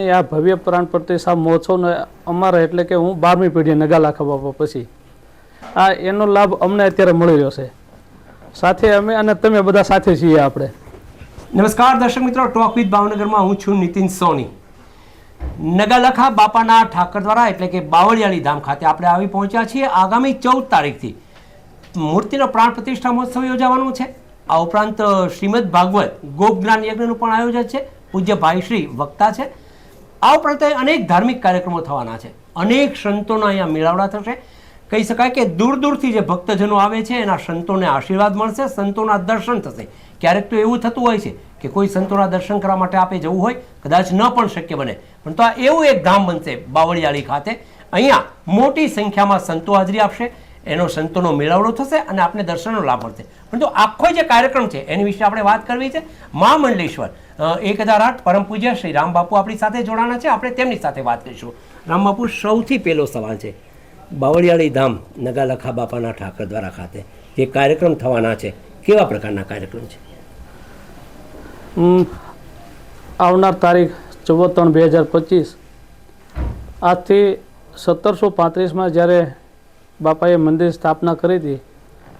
આ ભવ્ય પ્રાણ પ્રતિષ્ઠા મહોત્સવને અમારા એટલે કે હું બારમી પેઢી નગાલા ખબાપા પછી. આ એનો લાભ અમને અત્યારે મળી રહ્યો છે. સાથે અમે અને તમે બધા સાથે છીએ આપણે. નમસ્કાર દર્શક મિત્રો, ટોક વિથ ભાવનગરમાં હું છું નીતિન સોની. નગાલખા બાપાના ઠાકર દ્વારા એટલે કે બાવળિયાળી ધામ ખાતે આપણે આવી પહોંચ્યા છીએ આગામી ચૌદ તારીખથી. મૂર્તિનો પ્રાણ પ્રતિષ્ઠા મહોત્સવ યોજાવાનો છે. આ ઉપરાંત શ્રીમદ ભાગવત ગોપજ્ઞાન યજ્ઞનું પણ આયોજન છે. પૂજ્ય ભાઈશ્રી વક્તા છે. આ ઉપરાંત અનેક ધાર્મિક કાર્યક્રમો થવાના છે. અનેક સંતોના અહીંયા મેળાવડા થશે. કહી શકાય કે દૂર દૂરથી જે ભક્તજનો આવે છે, એના સંતોને આશીર્વાદ મળશે, સંતોના દર્શન થશે. ક્યારેક તો એવું થતું હોય છે કે કોઈ સંતોના દર્શન કરવા માટે આપે જવું હોય, કદાચ ન પણ શક્ય બને. પણ તો આ એવું એક ધામ બનશે, બાવળિયાળી ખાતે. અહીંયા મોટી સંખ્યામાં સંતો હાજરી આપશે. એનો સંતોનો મેળાવડો થશે અને આપને દર્શનનો લાભ મળશે. પરંતુ આખો જે કાર્યક્રમ છે, એની વિશે આપણે વાત કરવી છે મા મંડલેશ્વર. એક હજાર આઠ પરમ પૂજ્ય શ્રી રામ બાપુ આપણી સાથે જોડાણા છે. આપણે તેમની સાથે વાત કરીશું. રામ બાપુ, સૌથી પહેલો સવાલ છે. બાવળિયાળી ધામ નગાલખા બાપાના ઠાકર દ્વારા ખાતે જે કાર્યક્રમ થવાના છે, કેવા પ્રકારના કાર્યક્રમ છે? આવનાર તારીખ ચૌદ ત્રણ બે હજાર પચીસ. આજથી સત્તરસો પાંત્રીસમાં જ્યારે બાપાએ મંદિર સ્થાપના કરી હતી.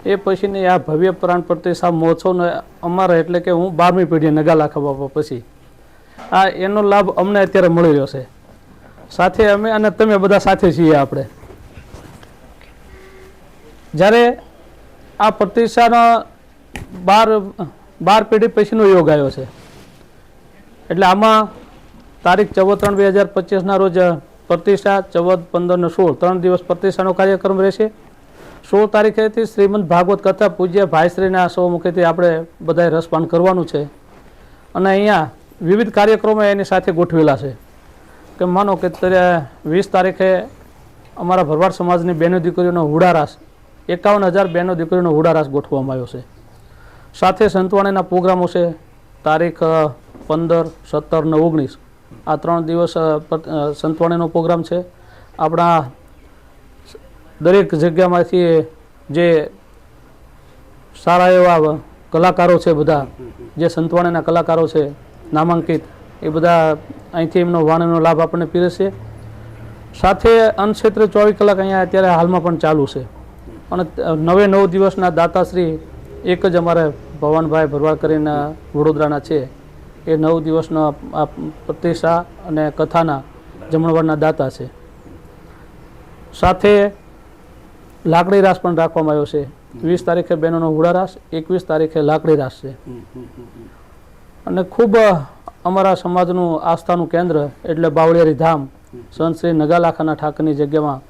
એ પછીની આ ભવ્ય પ્રાણ પ્રતિષ્ઠા મહોત્સવને અમારા એટલે કે હું બારમી પેઢી લાખા બાપા પછી. આ એનો લાભ અમને અત્યારે મળી રહ્યો છે. સાથે અમે અને તમે બધા સાથે છીએ આપણે. જ્યારે આ પ્રતિષ્ઠાનો બાર બાર પેઢી પછીનો યોગ આવ્યો છે. એટલે આમાં તારીખ ચૌદ ત્રણ બે હજાર પચીસના રોજ પ્રતિષ્ઠા ચૌદ, પંદર ને સોળ ત્રણ દિવસ પ્રતિષ્ઠાનો કાર્યક્રમ રહેશે. સોળ તારીખેથી શ્રીમદ ભાગવત કથા પૂજ્ય ભાઈશ્રીના સૌમુખેથી આપણે બધાએ રસપાન કરવાનું છે. અને અહીંયા વિવિધ કાર્યક્રમો એની સાથે ગોઠવેલા છે. કે માનો કે વીસ તારીખે અમારા ભરવાડ સમાજની બહેનો દીકરીઓનો હુડારાસ, એકાવન હજાર બહેનો દીકરીઓનો હુડારાસ ગોઠવવામાં આવ્યો છે. સાથે સંતવાણીના પ્રોગ્રામો છે. તારીખ પંદર, સત્તર ને ઓગણીસ. આ ત્રણ દિવસ સંતવાણીનો પ્રોગ્રામ છે. આપણા દરેક જગ્યામાંથી જે સારા એવા કલાકારો છે બધા, જે સંતવાણીના કલાકારો છે, નામાંકિત, એ બધા અહીંથી એમનો વાણીનો લાભ આપણને પીરસશે સાથે અન્નક્ષેત્ર ચોવીસ કલાક અહીંયા અત્યારે હાલમાં પણ ચાલુ છે. અને નવે નવ દિવસના દાતાશ્રી એક જ અમારે ભવાનભાઈ ભરવાડ કરીને વડોદરાના છે. એ નવ દિવસનો આ પ્રતિષ્ઠા અને કથાના જમણવારના દાતા છે. સાથે લાકડી રાસ પણ રાખવામાં આવ્યો છે. વીસ તારીખે બહેનોનો હુડા રાસ એકવીસ તારીખે લાકડી રાસ છે. અને ખૂબ અમારા સમાજનું આસ્થાનું કેન્દ્ર એટલે બાવળિયારી ધામ સંત શ્રી નગાલાખાના ઠાકરની જગ્યામાં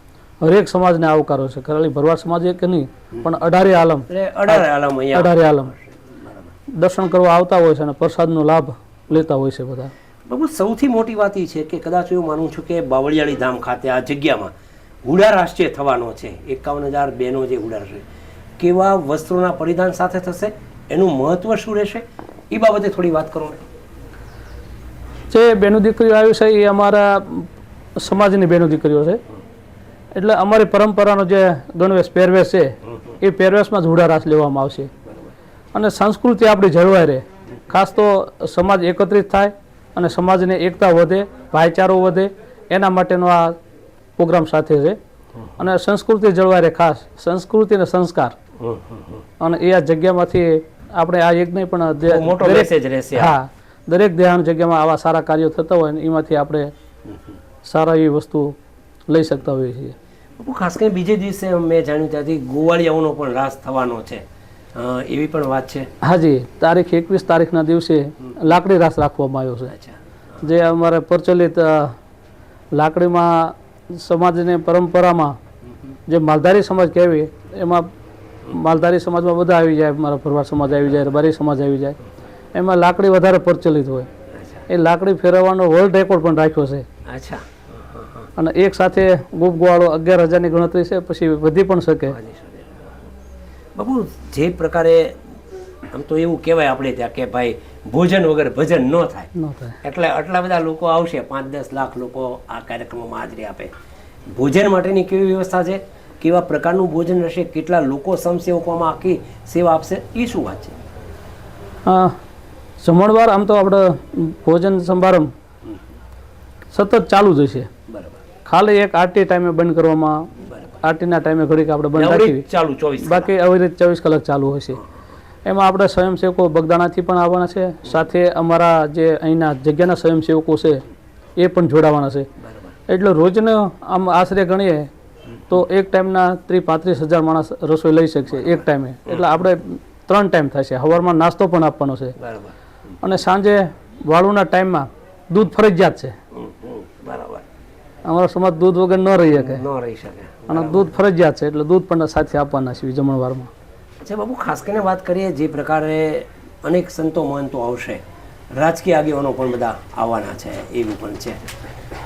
હરેક સમાજને આવકારો છે. ખાલી ભરવાડ સમાજ એક નહીં પણ અઢારે આલમ. અઢારે આલમ અઢારે આલમ. દર્શન કરવા આવતા હોય છે અને પ્રસાદનો લાભ લેતા હોય છે બધા. બાબુ સૌથી મોટી વાત એ છે કે કદાચ એવું માનું છું કે બાવળિયાળી ધામ ખાતે આ જગ્યામાં હુડા રાષ્ટ્રીય થવાનો છે. એકાવન હજાર બેનો જે હુડા છે. કેવા વસ્ત્રોના પરિધાન સાથે થશે? એનું મહત્વ શું રહેશે? એ બાબતે થોડી વાત કરો જે બેનો દીકરીઓ આવી છે એ અમારા સમાજની બેનો દીકરીઓ છે. એટલે અમારી પરંપરાનો જે ગણવેશ પહેરવેશ છે એ પહેરવેશમાં જ હુડારાસ લેવામાં આવશે. અને સંસ્કૃતિ આપણી જળવાઈ રહે. ખાસ તો સમાજ એકત્રિત થાય અને સમાજને એકતા વધે ભાઈચારો વધે એના માટેનો આ પ્રોગ્રામ સાથે છે. અને સંસ્કૃતિ જળવાઈ રહે ખાસ. સંસ્કૃતિ અને સંસ્કાર. અને એ આ જગ્યામાંથી આપણે આ એક નહીં પણ મોટો મેસેજ રહેશે હા દરેક દેહાન જગ્યામાં આવા સારા કાર્યો થતા હોય ને એમાંથી આપણે સારા એવી વસ્તુ લઈ શકતા હોઈએ છીએ. ખાસ કરીને બીજે દિવસે મેં જાણ્યું ત્યાંથી ગોવાળિયાઓનો પણ રાસ થવાનો છે. એવી પણ વાત છે? હાજી તારીખ એકવીસ તારીખના દિવસે લાકડી રાસ રાખવામાં આવ્યો છે. જે અમારે પ્રચલિત લાકડીમાં સમાજની પરંપરામાં જે માલધારી સમાજ કહેવી એમાં માલધારી સમાજમાં બધા આવી જાય મારા ફરવાર સમાજ આવી જાય રબારી સમાજ આવી જાય. એમાં લાકડી વધારે પ્રચલિત હોય. એ લાકડી ફેરવવાનો વર્લ્ડ રેકોર્ડ પણ રાખ્યો છે. અચ્છા. અને એક સાથે ગુપ ગોવાળો અગિયાર હજારની ગણતરી છે પછી વધી પણ શકે. બાપુ જે પ્રકારે આમ તો એવું કહેવાય આપણે ત્યાં કે ભાઈ ભોજન વગર ભજન ન થાય. એટલે આટલા બધા લોકો આવશે પાંચ દસ લાખ લોકો આ કાર્યક્રમમાં હાજરી આપે. ભોજન માટેની કેવી વ્યવસ્થા છે? કેવા પ્રકારનું ભોજન રહેશે? કેટલા લોકો સમસેવકોમાં આખી સેવા આપશે? એ શું વાત છે? જમણવાર આમ તો આપણે ભોજન સમારંભ સતત ચાલુ જ હશે. બરાબર. ખાલી એક આરટી ટાઈમે બંધ કરવામાં આરટીના ટાઈમે ઘડીક આપણે બંધ રાખી ચાલુ ચોવીસ બાકી અવિરત ચોવીસ કલાક ચાલુ હશે એમાં આપણે સ્વયંસેવકો બગદાણાથી પણ આવવાના છે. સાથે અમારા જે અહીંના જગ્યાના સ્વયંસેવકો છે એ પણ જોડાવાના છે. એટલે રોજનો આમ આશરે ગણીએ તો એક ટાઈમના ત્રીસ પાંત્રીસ હજાર માણસ રસોઈ લઈ શકશે એક ટાઈમે. એટલે આપણે ત્રણ ટાઈમ થશે સવારમાં નાસ્તો પણ આપવાનો છે. અને સાંજે વાળુના ટાઈમમાં દૂધ ફરજિયાત છે. અમારો સમાજ દૂધ વગર ન રહી શકે. ન રહી શકે. અને દૂધ ફરજિયાત છે એટલે દૂધ પણ સાથે આપવાના છે જમણવારમાં અચ્છા બાબુ ખાસ કરીને વાત કરીએ જે પ્રકારે અનેક સંતો મહંતો આવશે. રાજકીય આગેવાનો પણ બધા આવવાના છે એવું પણ છે.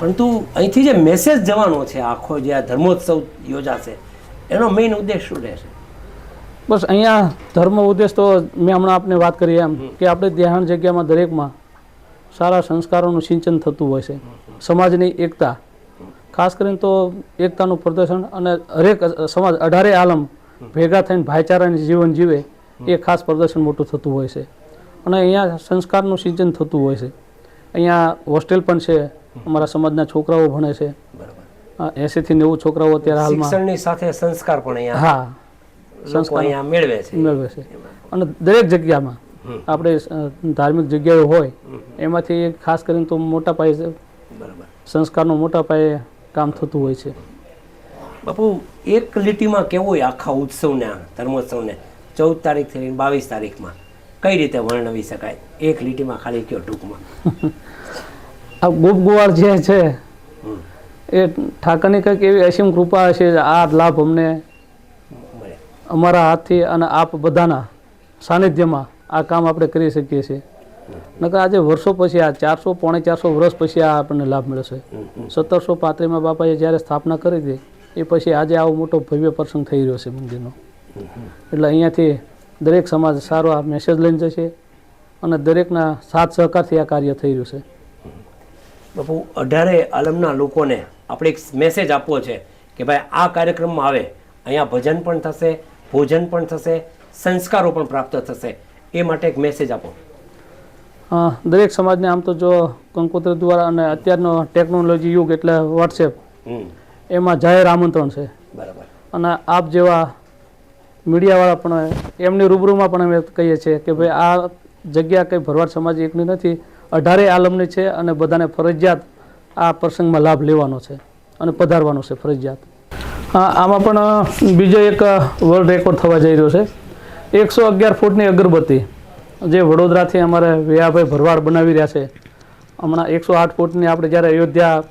પરંતુ અહીંથી જે મેસેજ જવાનો છે આખો જે આ ધર્મોત્સવ યોજાશે એનો મેઇન ઉદ્દેશ શું રહેશે? બસ અહીંયા ધર્મ ઉદ્દેશ તો મેં હમણાં આપને વાત કરી એમ કે આપણે ધ્યાન જગ્યામાં દરેકમાં સારા સંસ્કારોનું સિંચન થતું હોય છે. સમાજની એકતા ખાસ કરીને તો એકતાનું પ્રદર્શન અને હરેક સમાજ અઢારે આલમ ભેગા થઈને ભાઈચારાની જીવન જીવે એ ખાસ પ્રદર્શન મોટું થતું હોય છે. અને અહીંયા સંસ્કારનું સિંચન થતું હોય છે. અહીંયા હોસ્ટેલ પણ છે. અમારા સમાજના છોકરાઓ ભણે છે. એસીથી નેવું છોકરાઓ અત્યારે હાલમાં શિક્ષણની સાથે સંસ્કાર પણ અહીંયા હા. સંસ્કાર અહીંયા મેળવે છે. મેળવે છે. અને દરેક જગ્યામાં આપણે ધાર્મિક જગ્યાઓ હોય એમાંથી ખાસ કરીને તો મોટા પાયે બરાબર. સંસ્કારનો મોટા પાયે કામ થતું હોય છે. બાપુ એક લીટીમાં કેવું હોય આખા ઉત્સવને આ ધર્મોત્સવને? ચૌદ તારીખથી લઈને બાવીસ તારીખમાં. કઈ રીતે વર્ણવી શકાય? એક લીટીમાં ખાલી કયો ટૂંકમાં? આ ગોપ ગુવાર જે છે એ ઠાકરની કંઈક એવી અસીમ કૃપા છે આ લાભ અમને અમારા હાથથી અને આપ બધાના સાનિધ્યમાં આ કામ આપણે કરી શકીએ છીએ. નકર આજે વર્ષો પછી આ ચારસો પોણે ચારસો વર્ષ પછી આ આપણને લાભ મળશે સત્તરસો પાંત્રીમાં બાપાએ જ્યારે સ્થાપના કરી હતી એ પછી આજે આવો મોટો ભવ્ય પ્રસંગ થઈ રહ્યો છે મંદિરનો. એટલે અહીંયાથી દરેક સમાજ સારો આ મેસેજ લઈને જશે અને દરેકના સાથ સહકારથી આ કાર્ય થઈ રહ્યું છે. બાપુ અઢારે આલમના લોકોને આપણે એક મેસેજ આપવો છે કે ભાઈ આ કાર્યક્રમમાં આવે અહીંયા ભજન પણ થશે ભોજન પણ થશે સંસ્કારો પણ પ્રાપ્ત થશે એ માટે એક મેસેજ આપો. દરેક સમાજને આમ તો જો કંકોત્ર દ્વારા અને અત્યારનો ટેકનોલોજી યુગ એટલે વોટ્સએપ એમાં જાહેર આમંત્રણ છે. બરાબર. અને આપ જેવા મીડિયાવાળા પણ એમની રૂબરૂમાં પણ અમે કહીએ છીએ કે ભાઈ આ જગ્યા કંઈ ભરવાડ સમાજ એકની નથી અઢારે આલમની છે અને બધાને ફરજિયાત આ પ્રસંગમાં લાભ લેવાનો છે અને પધારવાનો છે ફરજિયાત. હા આમાં પણ બીજો એક વર્લ્ડ રેકોર્ડ થવા જઈ રહ્યો છે. એકસો અગિયાર ફૂટની અગરબત્તી. જે વડોદરાથી અમારે વેયાભાઈ ભરવાડ બનાવી રહ્યા છે, હમણાં એકસો આઠ ફૂટની આપણે જ્યારે અયોધ્યા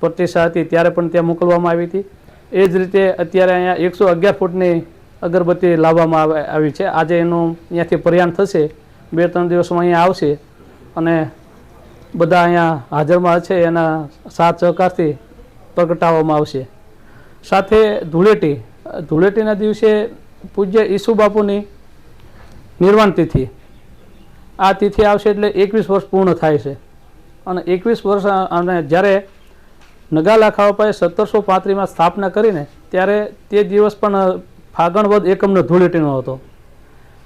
પ્રતિષ્ઠા હતી ત્યારે પણ ત્યાં મોકલવામાં આવી હતી. એ જ રીતે અત્યારે અહીંયા એકસો અગિયાર ફૂટની અગરબત્તી લાવવામાં આવે- છે. આજે એનું અહીંયાથી પ્રયાણ થશે બે ત્રણ દિવસમાં અહીંયા આવશે અને બધા અહીંયા હાજરમાં છે, એના સાથ સહકારથી પ્રગટાવવામાં આવશે. સાથે ધૂળેટી, ધૂળેટીના દિવસે પૂજ્ય ઈસુ બાપુની નિર્વાણ તિથિ. આ તિથિ આવશે એટલે એકવીસ વર્ષ પૂર્ણ થાય છે. અને એકવીસ વર્ષ અને જ્યારે નગાલા ખાવાપાએ સત્તરસો પાંત્રીસમાં સ્થાપના કરીને ત્યારે તે દિવસ પણ ફાગણવધ એકમનો ધૂળેટીનો હતો.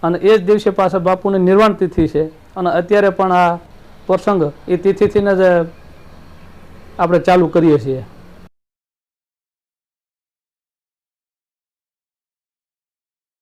અને એ જ દિવસે પાછા બાપુની નિર્વાણ તિથિ છે. અને અત્યારે પણ આ પ્રસંગ એ તિથિથીને જ આપણે ચાલુ કરીએ છીએ.